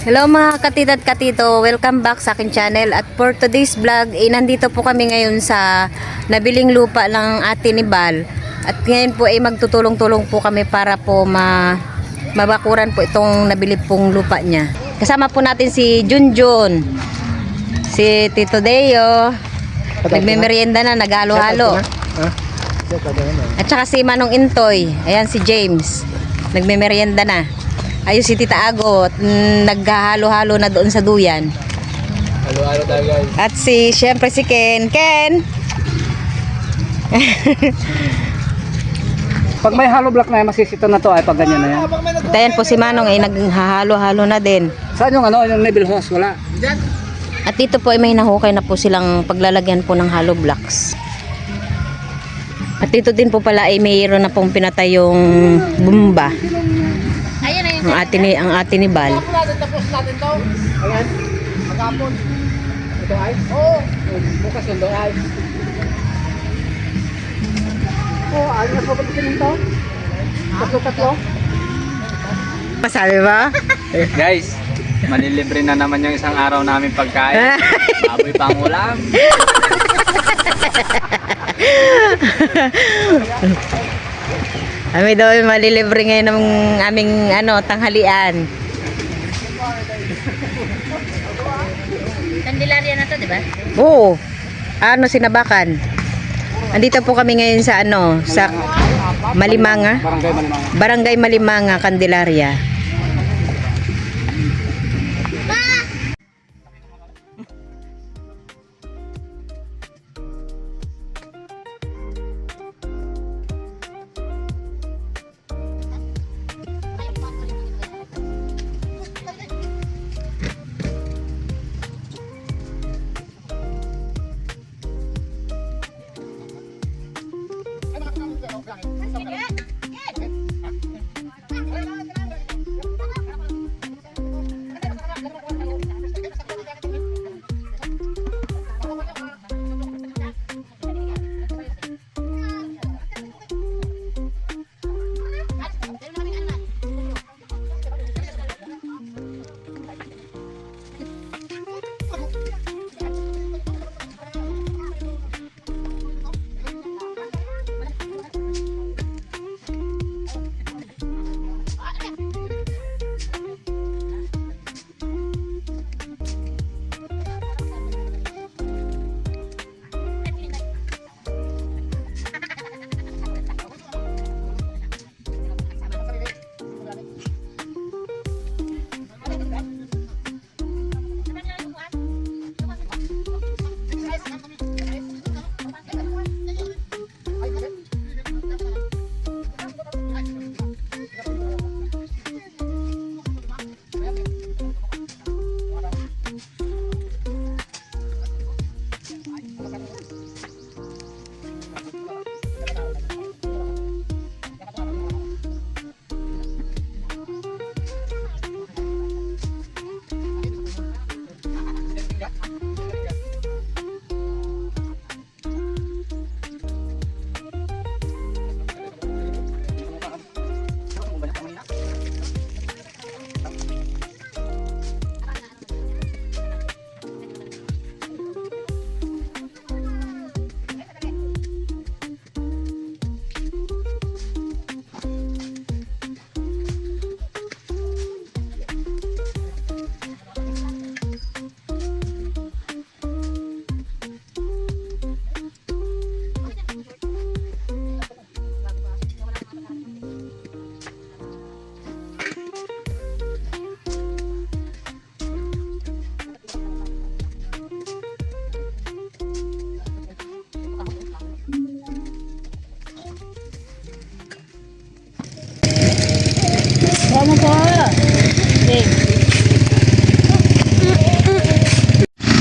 Hello mga katita at katito, welcome back sa akin channel. At for today's vlog, eh, nandito po kami ngayon sa nabiling lupa ng ate ni Bal. At ngayon po ay magtutulong-tulong po kami para po ma mabakuran po itong nabili pong lupa niya. Kasama po natin si Junjun, si Tito Deo, nagmemeryenda na, naghalo-halo. At saka si Manong Intoy, ayan si James, nagmemeryenda na. Ayun si Tita Agot, mm, naghahalo-halo na doon sa duyan. Halo-halo tayo guys. At si, syempre si Ken. Ken! Pag may hollow block na yan, masisito na to ay pag ganyan na yan. At ayan po si Manong ay naghahalo-halo na din. Saan yung ano, yung Neville House? Wala. At dito po ay may nahukay na po silang paglalagyan po ng hollow blocks. At dito din po pala ay mayroon na pong pinatay yung bumba. Ayan na Ang ate ni, ang ate ni Bal. Tapos natin to. Ayan. Magkapon. Ito ay? Oo. Bukas yung doon ay. Oo, oh, ayun na po pagkikinig to. Tatlo-tatlo. Masabi ba? Guys, malilibre na naman yung isang araw namin pagkain. Baboy pang ulam. Kami daw ay malilibre ngayon ng aming ano, tanghalian. Candelaria na to, di ba? Oo. Ano sinabakan? Andito po kami ngayon sa ano, sa Malimanga, Barangay Malimanga. Barangay Malimanga, Candelaria. 快，看。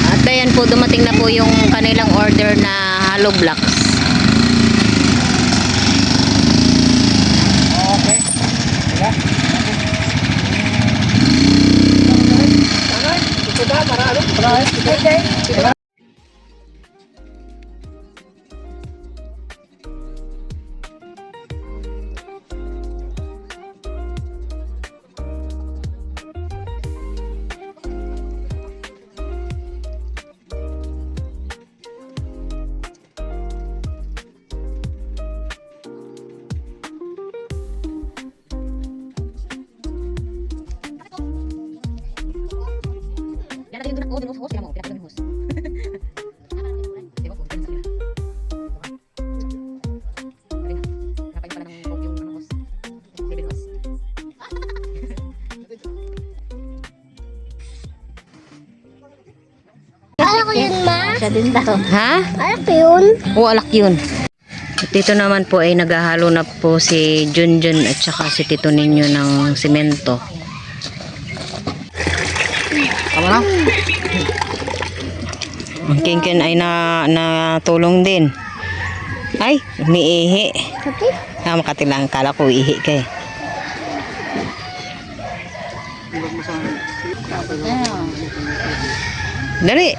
At ayan po, dumating na po yung kanilang order na hollow blocks. Pala ng yung ano, hose. Baby hose. Alam ko yun, ma. Siya din. Ha? Alam ko yun. Oo, alak yun. Dito naman po ay naghahalo na po si Junjun at saka si Tito Ninyo ng simento. Tama na? Ang Kinkin ay na, natulong din. Ay, umiihi. Okay. Ah, makatilang. Kala ko ihi ka eh. Dali.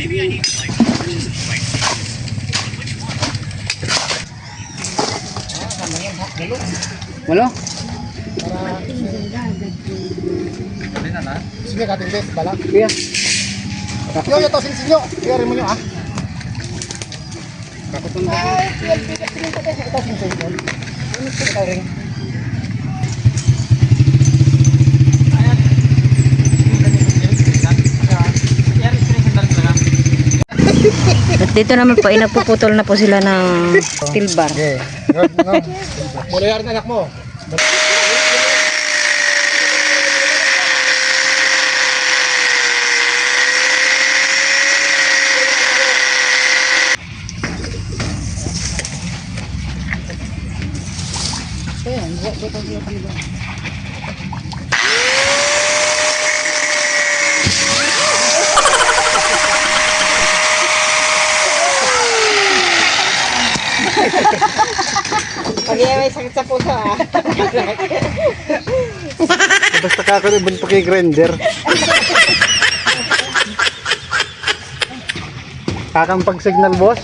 Walo? Sige, kating bes, bala. Kuya. Yo, yo, to, sinsin nyo. Kuya, rin mo nyo, ah. Kakutong na. Ito, sinsin nyo. Ito, ring. At dito naman po ay nagpuputol na po sila ng steel bar. Okay. Good, no. Mula yari anak mo. Basta kakaribon pa kay grinder. Kakang pag-signal, boss.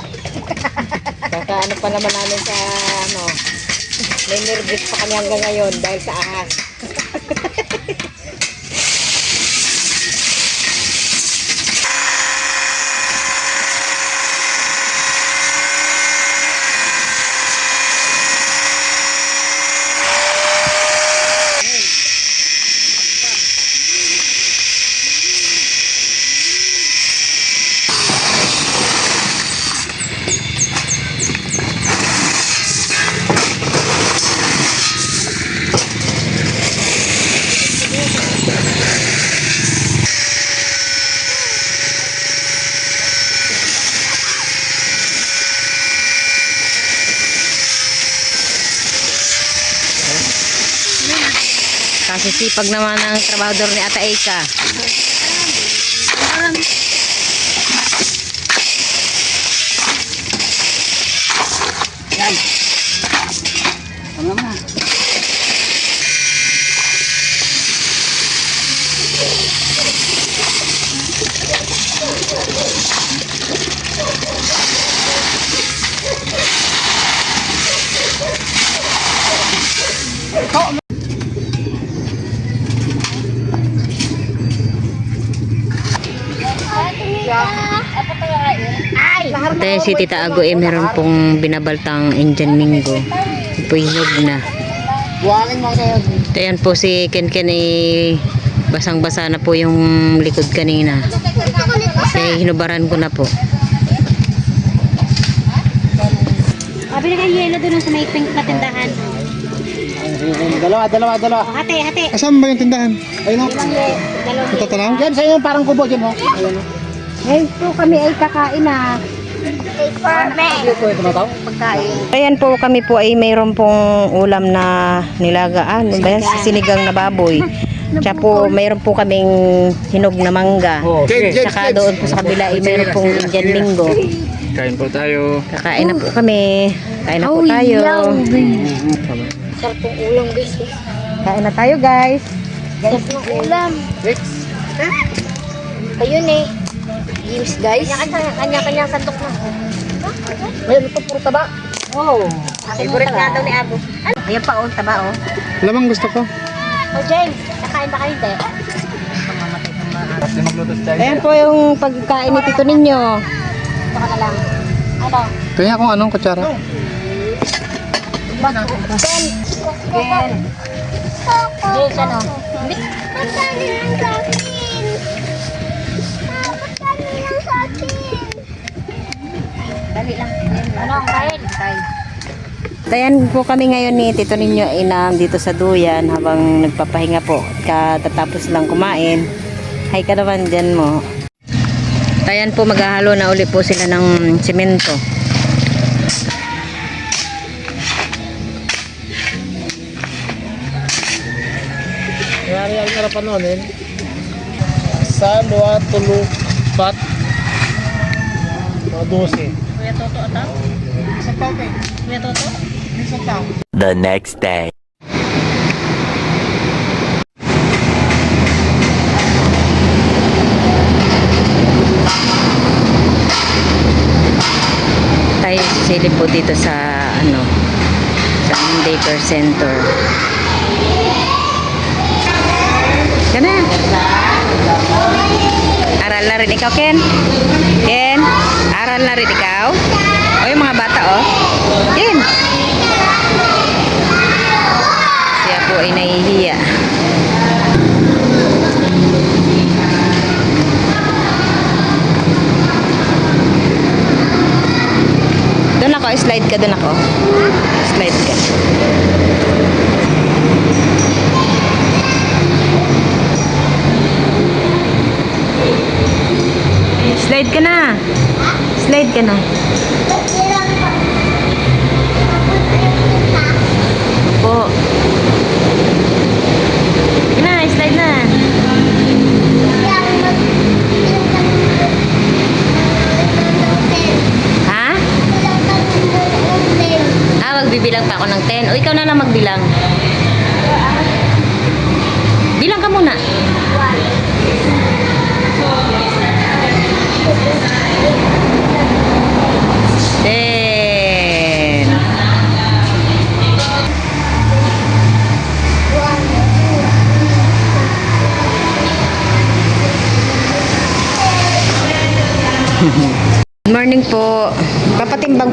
Kaka ano pa naman namin sa ano, may nervous pa kami hanggang ngayon dahil sa ahas. sipag naman ang trabahador ni Ata Eka. Ayan si Tita Ago eh meron pong binabaltang Indian Mingo. Hinog na. Ayan po si Ken Ken eh basang-basa na po yung likod kanina. Eh hinubaran ko na po. Sabi na kayo yelo doon sa may pink na tindahan. Dalawa, dalawa, dalawa. O, hati, hati. Asan ba yung tindahan? Ayun o. Ilang ye, dalawang Ito lang? Yan, sa'yo yung parang kubo dyan o. Ayun o. Ngayon po kami ay kakain na. Ayan po kami po ay mayroon pong ulam na nilagaan. Ano ba yan? Sinigang na baboy. Tsaka po, mayroon po kaming hinog na mangga. Oh, okay. Tsaka doon po sa kabila ay mayroon pong Indian Linggo. Kain po tayo. Kakain na po kami. Kain na po tayo. Sarap ng ulam, guys. Kain na tayo guys. Sarap ng ulam. Ayun eh. Games, guys. Kanya-kanya sandok na. May ano to, puro taba. Oh, favorite nga daw ni Abo. Ayan pa oh, taba oh. Lamang gusto ko. O, James, nakain ba kayo, Chay. Ayan po yung pagkain ni Tito ninyo. Ito ka na lang. Ano? Kaya kung anong kutsara. Ben. Ben. James, ano? Dali lang. Ano ang kain? Tayan po kami ngayon ni Tito Ninyo Inam dito sa Duyan habang nagpapahinga po. Katatapos lang kumain. Hay ka naman dyan mo. Tayan po maghahalo na uli po sila ng simento. Nangyari ang harapan noon eh. Sa luwa tulo pat. Mga 12. Kuya Toto ata? Isang taon eh. Kuya Toto? Isang taon. the next day. Tayo silip po dito sa ano sa daycare center. Kana. Aral na rin ikaw, Ken? Ken? Aral na rin ikaw? O yung mga bata, oh. Ken? Siya po ay nahihiya. Doon ako, slide ka doon ako. Slide ka. Slide ka na. Slide ka na. Po. Na, slide na. Ha? Ah, magbibilang pa ako ng 10. O, ikaw na lang magbilang. Bilang ka muna. Ten.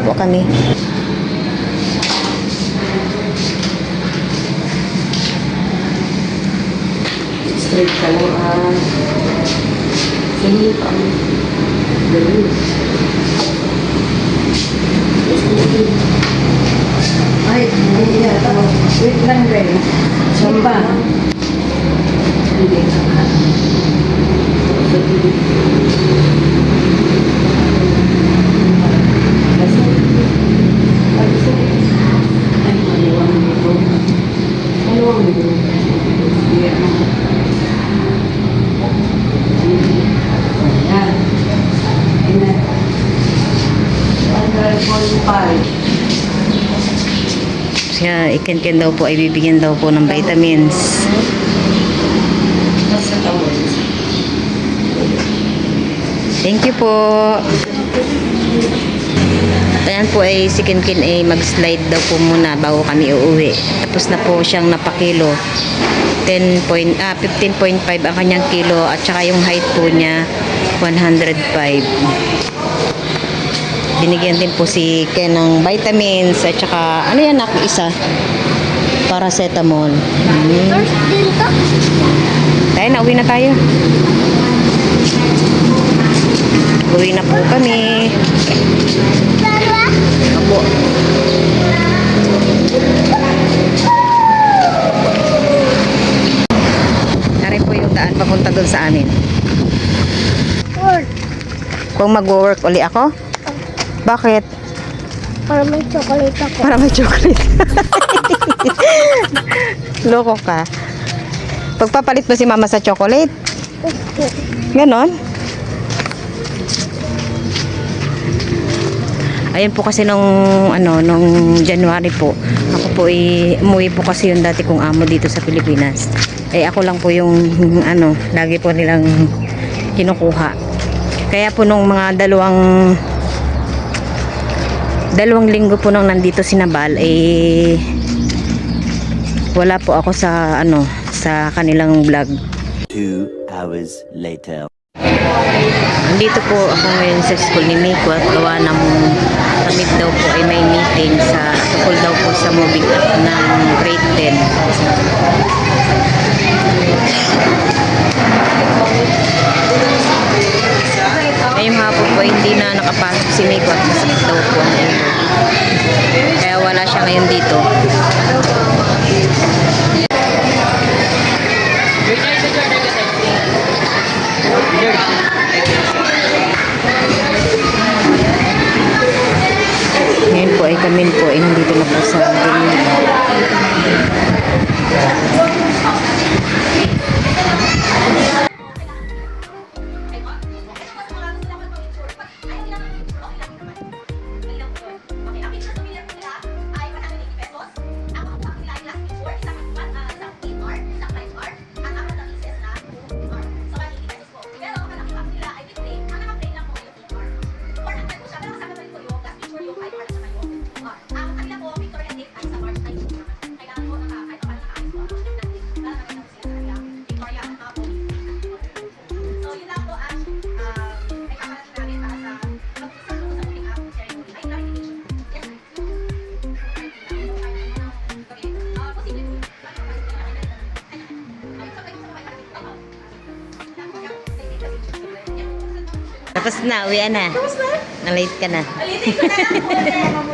Po kami. Straight ka lang ah. Sige pa. Ay, hindi yata. Wait lang rin. Samba. Hindi. Siya, ikin-kin daw po ay bibigyan daw po ng vitamins. Thank you po. Ayan po ay si Kinkin ay mag-slide daw po muna bago kami uuwi. Tapos na po siyang napakilo. 10 point, ah, 15.5 ang kanyang kilo at saka yung height po niya 105. Binigyan din po si Ken ng vitamins at saka ano yan ako isa? Paracetamol. Hmm. Tayo na, uwi na tayo. Uwi na po kami. Opo. Nari po yung daan papunta doon sa amin. Four. Kung mag-work uli ako? Bakit? Para may chocolate ako. Para may chocolate. Loko ka. Pagpapalit mo si mama sa chocolate? Ganon? Ayun po kasi nung ano nung January po. Ako po ay umuwi po kasi yung dati kong amo dito sa Pilipinas. Eh ako lang po yung ano, lagi po nilang kinukuha. Kaya po nung mga dalawang dalawang linggo po nang nandito si Nabal eh wala po ako sa ano sa kanilang vlog. Two hours later. Andito po ako ngayon sa school ni Miko at gawa ng kamit daw po ay may meeting sa tukol daw po sa moving up ng grade 10. Ngayong hapon po hindi na nakapasok si Miko at masakit daw po ang. Kaya wala siya ngayon dito. Ngayon po ay kami po ay nandito na po sa Green Tapos na, uwi na. Na-late ka na. Alitin ko na lang po.